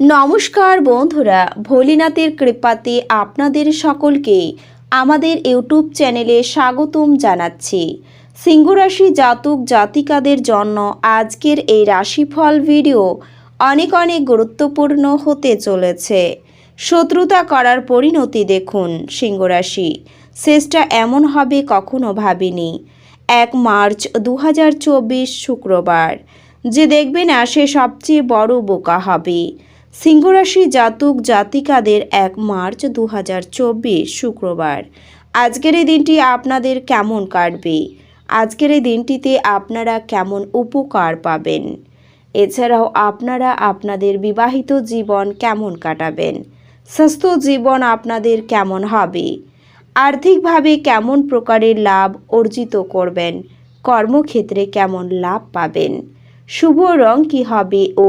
নমস্কার বন্ধুরা, ভোলিনাথের কৃপাতে আপনাদের সকলকে আমাদের ইউটিউব চ্যানেলে স্বাগতম জানাচ্ছি। সিংহরাশি জাতক জাতিকাদের জন্য আজকের এই রাশিফল ভিডিও অনেক অনেক গুরুত্বপূর্ণ হতে চলেছে। শত্রুতা করার পরিণতি দেখুন সিংহরাশি। শেষটা এমন হবে কখনো ভাবিনি। এক মার্চ দু হাজার চব্বিশ শুক্রবার। যে দেখবে না সে সবচেয়ে বড় বোকা হবে। সিংহরাশি জাতক জাতিকাদের এক মার্চ দু হাজার চব্বিশ শুক্রবার। আজকের এই দিনটি আপনাদের কেমন কাটবে? আজকের এই দিনটিতে আপনারা কেমন উপকার পাবেন? এছাড়াও আপনারা আপনাদের বিবাহিত জীবন কেমন কাটাবেন? স্বাস্থ্য জীবন আপনাদের কেমন হবে? আর্থিকভাবে কেমন প্রকারের লাভ অর্জিত করবেন? কর্মক্ষেত্রে কেমন লাভ পাবেন? শুভ রং কী হবে ও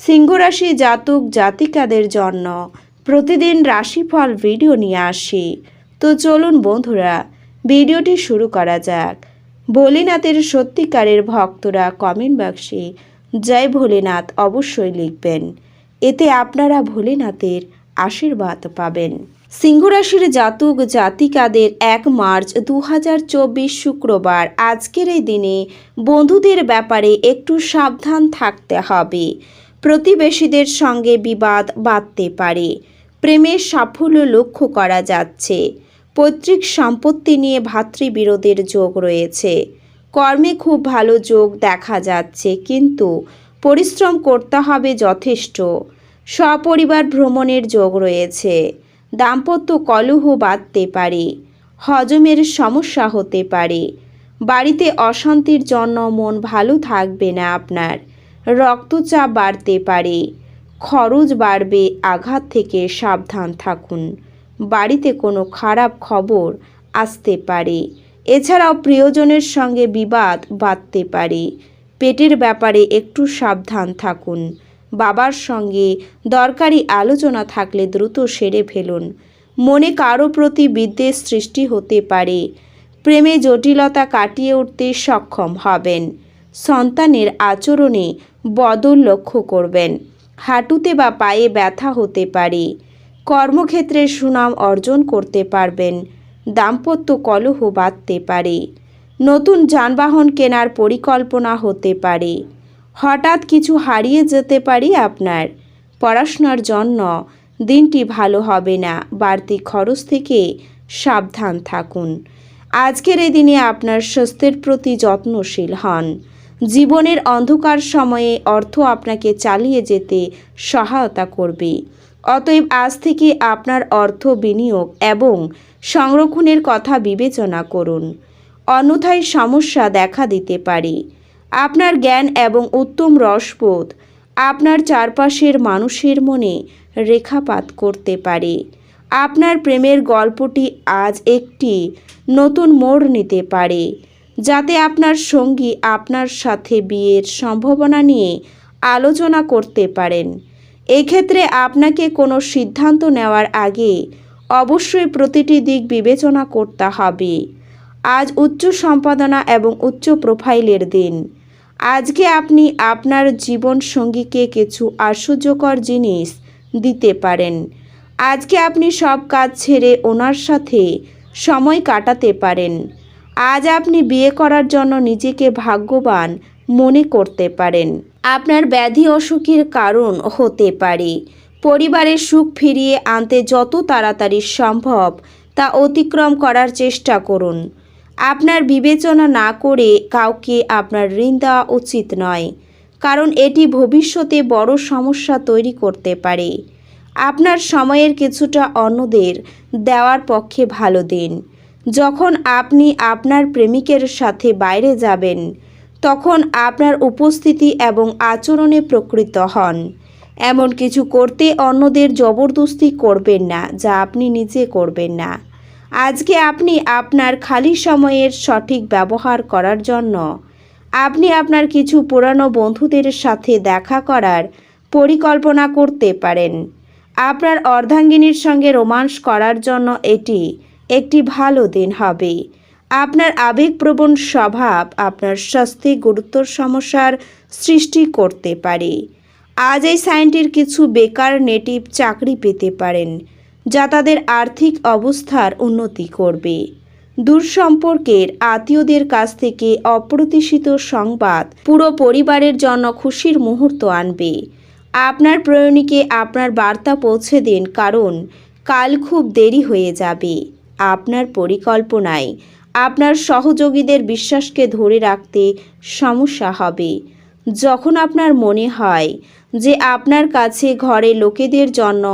সিংহরাশি জাতক জাতিকাদের জন্য প্রতিদিন রাশিফল ভিডিও নিয়ে আসি। তো চলুন বন্ধুরা, ভিডিওটি শুরু করা যাক। ভোলেনাথের সত্যিকারের ভক্তরা কমেন্ট বক্সে জয় ভোলেনাথ অবশ্যই লিখবেন। এতে আপনারা ভোলেনাথের আশীর্বাদ পাবেন। সিংহরাশির জাতক জাতিকাদের এক মার্চ দু হাজার চব্বিশ শুক্রবার আজকের এই দিনে বন্ধুদের ব্যাপারে একটু সাবধান থাকতে হবে। প্রতিবেশীদের সঙ্গে বিবাদ বাঁধতে পারে। প্রেমের সাফল্য লক্ষ্য করা যাচ্ছে। পৈতৃক সম্পত্তি নিয়ে ভাতৃবিরোধের যোগ রয়েছে। কর্মে খুব ভালো যোগ দেখা যাচ্ছে, কিন্তু পরিশ্রম করতে হবে যথেষ্ট। সপরিবার ভ্রমণের যোগ রয়েছে। দাম্পত্য কলহ বাঁধতে পারে। হজমের সমস্যা হতে পারে। বাড়িতে অশান্তির জন্য মন ভালো থাকবে না আপনার। রক্তচাপ বাড়তে পারে। খরচ বাড়বে, আঘাত থেকে সাবধান থাকুন। বাড়িতে কোনো খারাপ খবর আসতে পারে। এছাড়াও প্রিয়জনের সঙ্গে বিবাদ বাঁধতে পারে। পেটের ব্যাপারে একটু সাবধান থাকুন। বাবার সঙ্গে দরকারি আলোচনা থাকলে দ্রুত সেরে ফেলুন। মনে কারও প্রতি বিদ্বেষ সৃষ্টি হতে পারে। প্রেমে জটিলতা কাটিয়ে উঠতে সক্ষম হবেন। সন্তানের আচরণে বদল লক্ষ্য করবেন। হাঁটুতে বা পায়ে ব্যথা হতে পারে। কর্মক্ষেত্রে সুনাম অর্জন করতে পারবেন। দাম্পত্য কলহ বাঁধতে পারে। নতুন যানবাহন কেনার পরিকল্পনা হতে পারে। হঠাৎ কিছু হারিয়ে যেতে পারি আপনার। পড়াশোনার জন্য দিনটি ভালো হবে না। বাড়তি খরচ থেকে সাবধান থাকুন। আজকের এই দিনে আপনার স্বাস্থ্যের প্রতি যত্নশীল হন। জীবনের অন্ধকার সময়ে অর্থ আপনাকে চালিয়ে যেতে সহায়তা করবে। অতএব আজ থেকে আপনার অর্থ বিনিয়োগ এবং সংরক্ষণের কথা বিবেচনা করুন। অন্যথায় সমস্যা দেখা দিতে পারে। আপনার জ্ঞান এবং উত্তম রসবোধ আপনার চারপাশের মানুষের মনে রেখাপাত করতে পারে। আপনার প্রেমের গল্পটি আজ একটি নতুন মোড় নিতে পারে। যাতে আপনার সঙ্গী আপনার সাথে বিয়ের সম্ভাবনা নিয়ে আলোচনা করতে পারেন। এক্ষেত্রে আপনাকে কোনো সিদ্ধান্ত নেওয়ার আগে অবশ্যই প্রতিটি দিক বিবেচনা করতে হবে। আজ উচ্চ সম্পাদনা এবং উচ্চ প্রোফাইলের দিন। আজকে আপনি আপনার জীবন সঙ্গীকে কিছু আশ্চর্যকর জিনিস দিতে পারেন। আজকে আপনি সব কাজ ছেড়ে ওনার সাথে সময় কাটাতে পারেন। আজ আপনি বিয়ে করার জন্য নিজেকে ভাগ্যবান মনে করতে পারেন। আপনার ব্যাধি অসুখের কারণ হতে পারে। পরিবারের সুখ ফিরিয়ে আনতে যত তাড়াতাড়ি সম্ভব তা অতিক্রম করার চেষ্টা করুন। আপনার বিবেচনা না করে কাউকে আপনার ঋণ দেওয়া উচিত নয়, কারণ এটি ভবিষ্যতে বড় সমস্যা তৈরি করতে পারে। আপনার সময়ের কিছুটা অন্যদের দেওয়ার পক্ষে ভালো দিন। যখন আপনি আপনার প্রেমিকের সাথে বাইরে যাবেন, তখন আপনার উপস্থিতি এবং আচরণে প্রকৃত হন। এমন কিছু করতে অন্যদের জবরদস্তি করবেন না, যা আপনি নিজে করবেন না। আজকে আপনি আপনার খালি সময়ের সঠিক ব্যবহার করার জন্য, আপনি আপনার কিছু পুরানো বন্ধুদের সাথে দেখা করার পরিকল্পনা করতে পারেন। আপনার অর্ধাঙ্গিনীর সঙ্গে রোমান্স করার জন্য এটি একটি ভালো দিন হবে। আপনার আবেগপ্রবণ স্বভাব আপনার স্বাস্থ্যে গুরুতর সমস্যার সৃষ্টি করতে পারে। আজ এই সাইনটির কিছু বেকার নেটিভ চাকরি পেতে পারেন, যা তাদের আর্থিক অবস্থার উন্নতি করবে। দূর সম্পর্কের আত্মীয়দের কাছ থেকে অপ্রত্যাশিত সংবাদ পুরো পরিবারের জন্য খুশির মুহূর্ত আনবে। আপনার প্রয়োজনীকে আপনার বার্তা পৌঁছে দিন, কারণ কাল খুব দেরি হয়ে যাবে। আপনার পরিকল্পনায়। আপনার সহযোগীদের বিশ্বাসকে ধরে রাখতে সমস্যা হবে। যখন আপনার মনে হয় যে আপনার কাছে ঘরে লোকেদের জন্য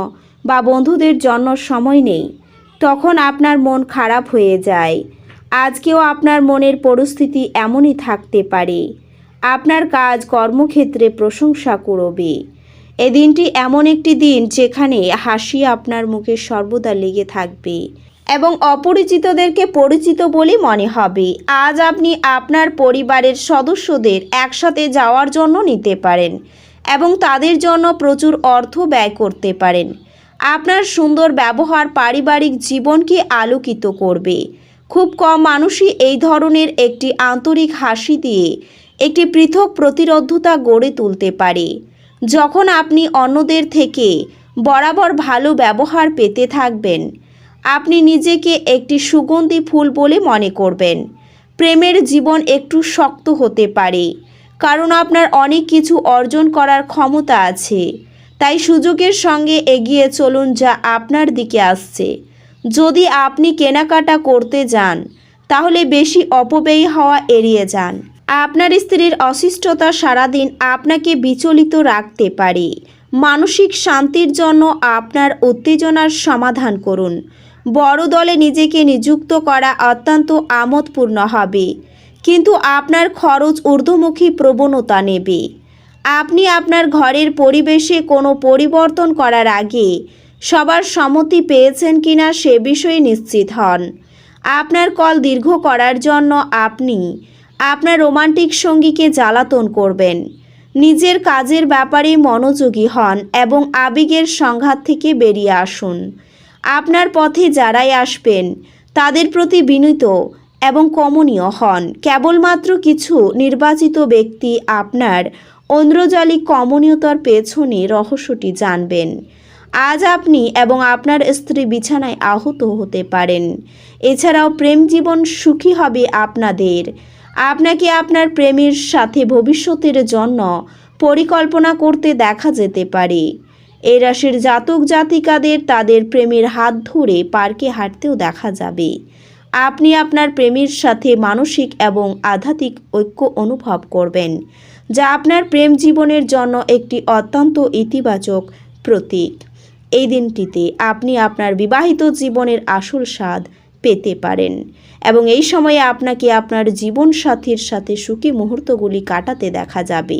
বা বন্ধুদের জন্য সময় নেই, তখন আপনার মন খারাপ হয়ে যায়। আজকেও আপনার মনের পরিস্থিতি এমনই থাকতে পারে। আপনার কাজ, কর্মক্ষেত্রে প্রশংসা করবে এ দিনটি এমন একটি দিন যেখানে হাসি আপনার মুখে সর্বদা লেগে থাকবে। এবং অপরিচিতদেরকে পরিচিত বলে মনে হবে। আজ আপনি আপনার পরিবারের সদস্যদের একসাথে যাওয়ার জন্য নিতে পারেন এবং তাদের জন্য প্রচুর অর্থ ব্যয় করতে পারেন। আপনার সুন্দর ব্যবহার পারিবারিক জীবনকে আলোকিত করবে। খুব কম মানুষই এই ধরনের একটি আন্তরিক হাসি দিয়ে একটি পৃথক প্রতিরোধতা গড়ে তুলতে পারে। যখন আপনি অন্যদের থেকে বরাবর ভালো ব্যবহার পেতে থাকবেন আপনি নিজেকে একটি সুগন্ধি ফুল বলে মনে করবেন। প্রেমের জীবন একটু শক্ত হতে পারে, কারণ আপনার অনেক কিছু অর্জন করার ক্ষমতা আছে। তাই সুযোগের সঙ্গে এগিয়ে চলুন যা আপনার দিকে আসছে। যদি আপনি কেনাকাটা করতে যান, তাহলে বেশি অপব্যয়ী হওয়া এড়িয়ে যান। আপনার স্ত্রীর অসিষ্টতা সারাদিন আপনাকে বিচলিত রাখতে পারে। মানসিক শান্তির জন্য আপনার উত্তেজনার সমাধান করুন। বড় দলে নিজেকে নিযুক্ত করা অত্যন্ত আমোদপূর্ণ হবে। কিন্তু আপনার খরচ ঊর্ধ্বমুখী প্রবণতা নেবে। আপনি আপনার ঘরের পরিবেশে কোনো পরিবর্তন করার আগে সবার সম্মতি পেয়েছেন কিনা সে বিষয়ে নিশ্চিত হন। আপনার কল দীর্ঘ করার জন্য আপনি আপনার রোমান্টিক সঙ্গীকে জ্বালাতন করবেন। নিজের কাজের ব্যাপারে মনোযোগী হন এবং আবেগের সংঘাত থেকে বেরিয়ে আসুন। আপনার পথে যারাই আসবেন, তাদের প্রতি বিনীত এবং কমনীয় হন। কেবলমাত্র কিছু নির্বাচিত ব্যক্তি আপনার ঐন্দ্রজালিক কমনীয়তার পেছনে রহস্যটি জানবেন। আজ আপনি এবং আপনার স্ত্রী বিছানায় আহত হতে পারেন। এছাড়াও প্রেম জীবন সুখী হবে আপনাদের। আপনাকে আপনার প্রেমের সাথে ভবিষ্যতের জন্য পরিকল্পনা করতে দেখা যেতে পারে। এই রাশির জাতক জাতিকাদের তাদের প্রেমের হাত ধরে পার্কে হাঁটতেও দেখা যাবে। আপনি আপনার প্রেমের সাথে মানসিক এবং আধ্যাত্মিক ঐক্য অনুভব করবেন, যা আপনার প্রেম জীবনের জন্য একটি অত্যন্ত ইতিবাচক প্রতীক। এই দিনটিতে আপনি আপনার বিবাহিত জীবনের আসল স্বাদ পেতে পারেন এবং এই সময়ে আপনাকে আপনার জীবনসাথীর সাথে সুখী মুহূর্তগুলি কাটাতে দেখা যাবে।